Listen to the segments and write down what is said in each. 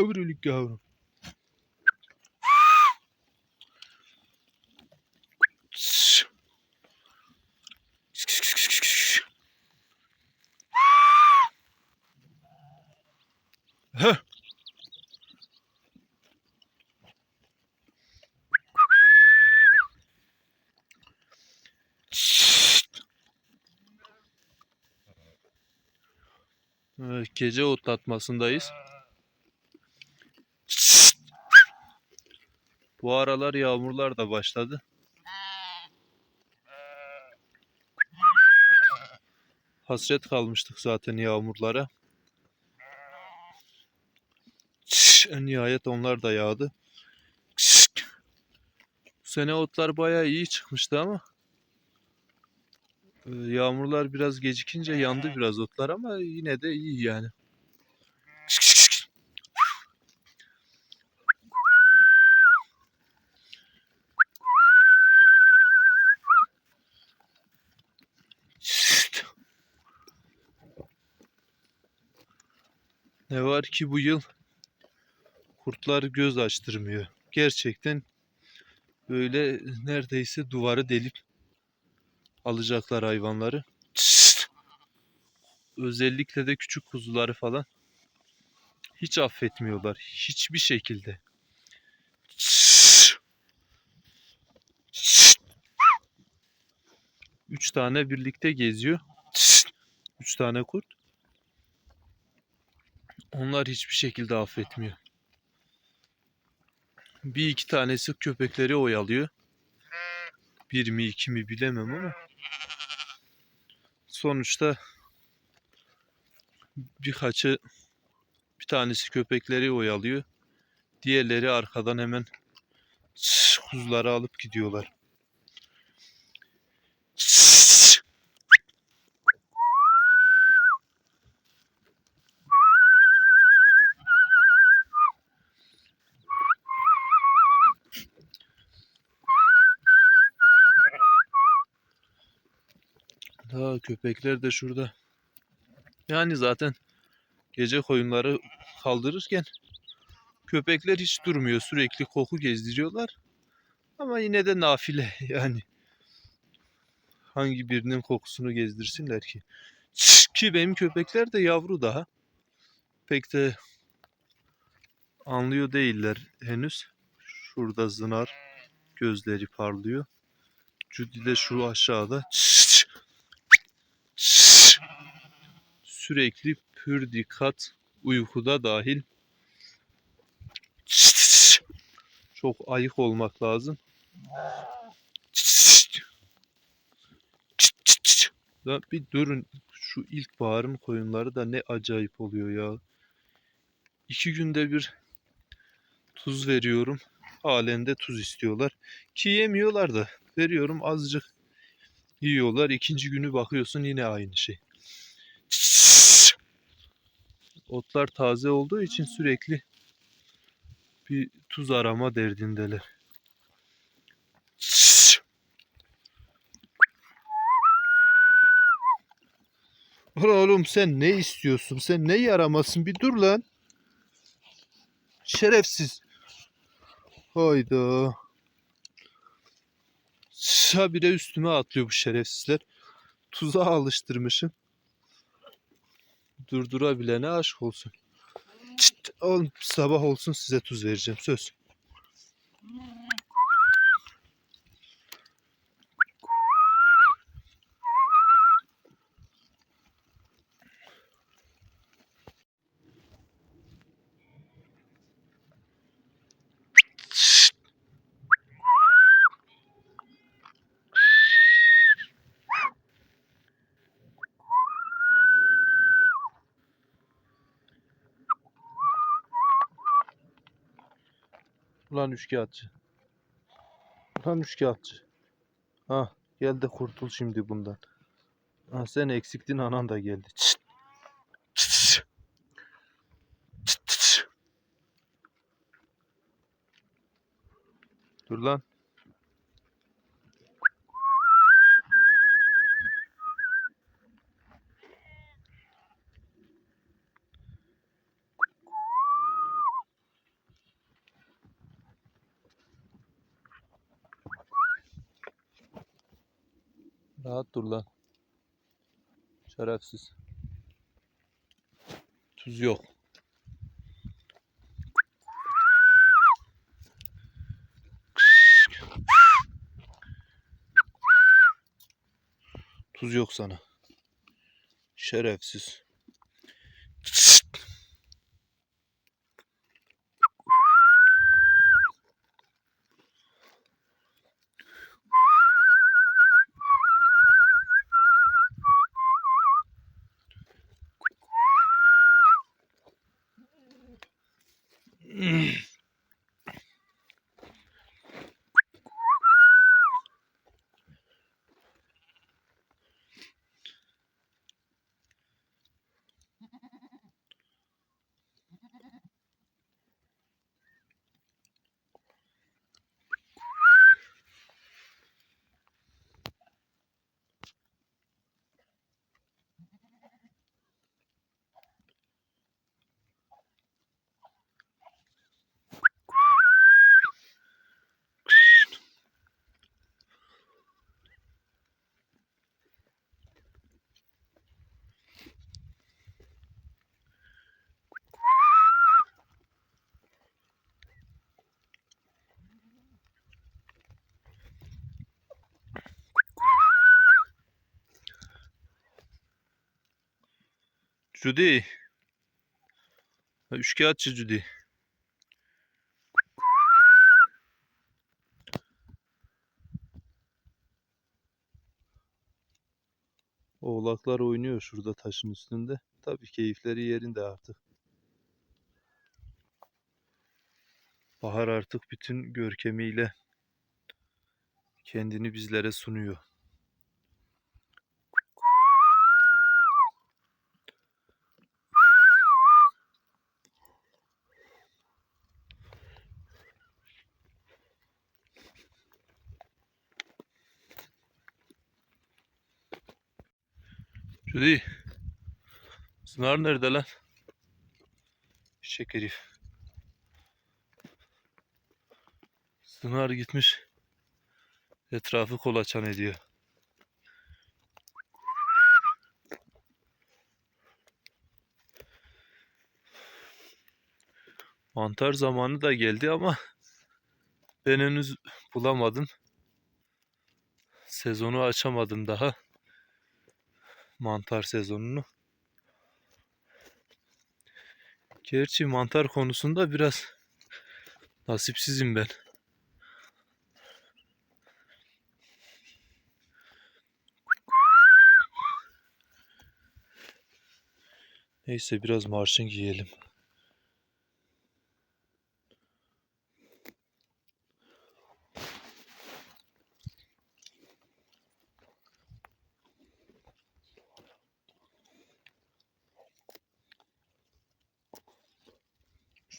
Yavrulik yavrum. Gece otlatmasındayız. Bu aralar yağmurlar da başladı. Hasret kalmıştık zaten yağmurlara. En nihayet onlar da yağdı. Bu sene otlar bayağı iyi çıkmıştı ama e, yağmurlar biraz gecikince yandı biraz otlar ama yine de iyi yani. Ne var ki bu yıl kurtlar göz açtırmıyor. Gerçekten böyle neredeyse duvarı delip alacaklar hayvanları. Özellikle de küçük kuzuları falan hiç affetmiyorlar. Hiçbir şekilde. Üç tane birlikte geziyor. Üç tane kurt. Onlar hiçbir şekilde affetmiyor. Bir iki tanesi köpekleri oyalıyor. Bir mi iki mi bilemem ama. Sonuçta birkaçı bir tanesi köpekleri oyalıyor. Diğerleri arkadan hemen kuzuları alıp gidiyorlar. Daha köpekler de şurada. Yani zaten gece koyunları kaldırırken köpekler hiç durmuyor. Sürekli koku gezdiriyorlar. Ama yine de nafile yani. Hangi birinin kokusunu gezdirsinler ki? Ki benim köpekler de yavru daha. Pek de anlıyor değiller henüz. Şurada zınar. Gözleri parlıyor. Judy de şu aşağıda. Sürekli pür dikkat uykuda dahil. Çok ayık olmak lazım. Ya bir durun şu ilkbaharın koyunları da ne acayip oluyor ya. İki günde bir tuz veriyorum. Halen de tuz istiyorlar. Ki yemiyorlar da. Veriyorum azıcık yiyorlar. İkinci günü bakıyorsun yine aynı şey. Otlar taze olduğu için sürekli bir tuz arama derdindeler. Ulan oğlum sen ne istiyorsun? Sen ne yaramasın? Bir dur lan. Şerefsiz. Hayda. Habire üstüme atlıyor bu şerefsizler. Tuzağa alıştırmışım. Durdurabilene aşk olsun. Çıt, oğlum sabah olsun size tuz vereceğim söz. Ulan üçkağıtçı. Ulan üçkağıtçı. Ha gel de kurtul şimdi bundan. Ha, sen eksiktin anan da geldi. Çıt. Dur lan. Rahat dur lan. Şerefsiz. Tuz yok. Tuz yok sana. Şerefsiz. Ha, Üçkağıtçı Judy. Oğlaklar oynuyor şurada taşın üstünde. Tabii keyifleri yerinde artık. Bahar artık bütün görkemiyle kendini bizlere sunuyor. Judy. Sınar nerede lan? Şeker herif. Sınar gitmiş. Etrafı kolaçan ediyor. Mantar zamanı da geldi ama ben henüz bulamadım. Sezonu açamadım daha. Mantar sezonunu. Gerçi mantar konusunda biraz nasipsizim ben. Neyse biraz marşın giyelim.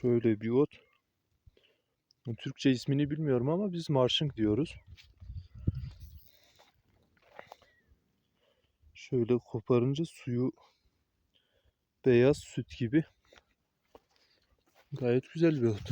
Şöyle bir ot. Türkçe ismini bilmiyorum ama biz marşın diyoruz. Şöyle koparınca suyu beyaz süt gibi. Gayet güzel bir ot.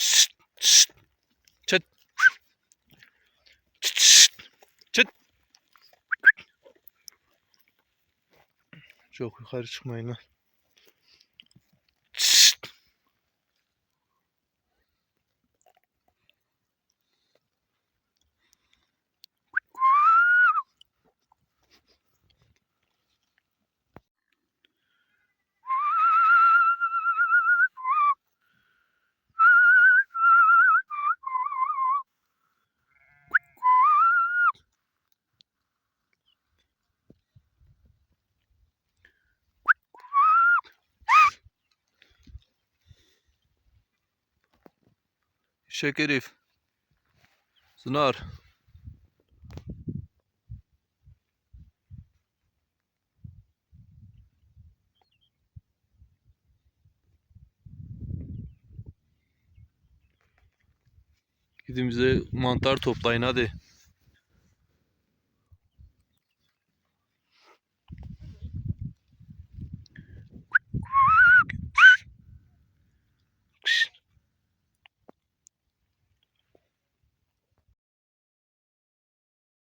Çıt, çıt, çıt. Çıt, çıt, çıt. Çok yukarı çıkmayın lan. Eşek herif. Sınar. Gidin bize mantar toplayın hadi.